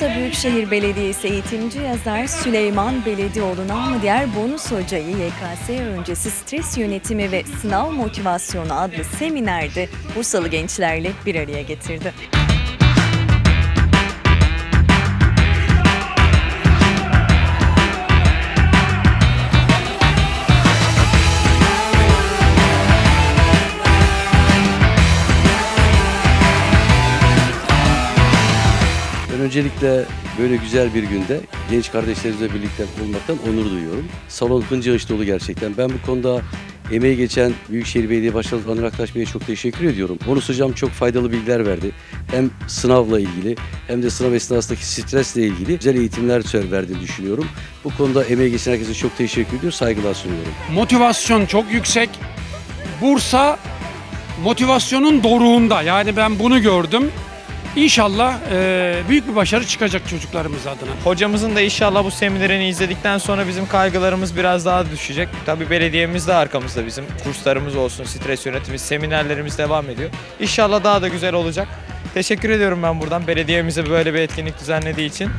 Bursa Büyükşehir Belediyesi eğitimci yazar Süleyman Beledioğlu namı diğer Bonus Hoca'yı YKS öncesi stres yönetimi ve sınav motivasyonu adlı seminerde Bursalı gençlerle bir araya getirdi. Öncelikle böyle güzel bir günde genç kardeşlerimizle birlikte olmaktan onur duyuyorum. Salon hınca hınç dolu gerçekten. Ben bu konuda emeği geçen Büyükşehir Belediye Başkanı Anır Aktaş Bey'e çok teşekkür ediyorum. Bonus Hocam çok faydalı bilgiler verdi. Hem sınavla ilgili hem de sınav esnasındaki stresle ilgili güzel eğitimler verdiğini düşünüyorum. Bu konuda emeği geçen herkese çok teşekkür ediyorum, saygılar sunuyorum. motivasyon çok yüksek. Bursa motivasyonun doruğunda. Yani ben bunu gördüm. İnşallah eee, büyük bir başarı çıkacak çocuklarımız adına. Hocamızın da inşallah bu seminerini izledikten sonra bizim kaygılarımız biraz daha düşecek. Tabii belediyemiz de arkamızda bizim. Kurslarımız olsun, stres yönetimi, seminerlerimiz devam ediyor. İnşallah daha da güzel olacak. Teşekkür ediyorum ben buradan belediyemize böyle bir etkinlik düzenlediği için.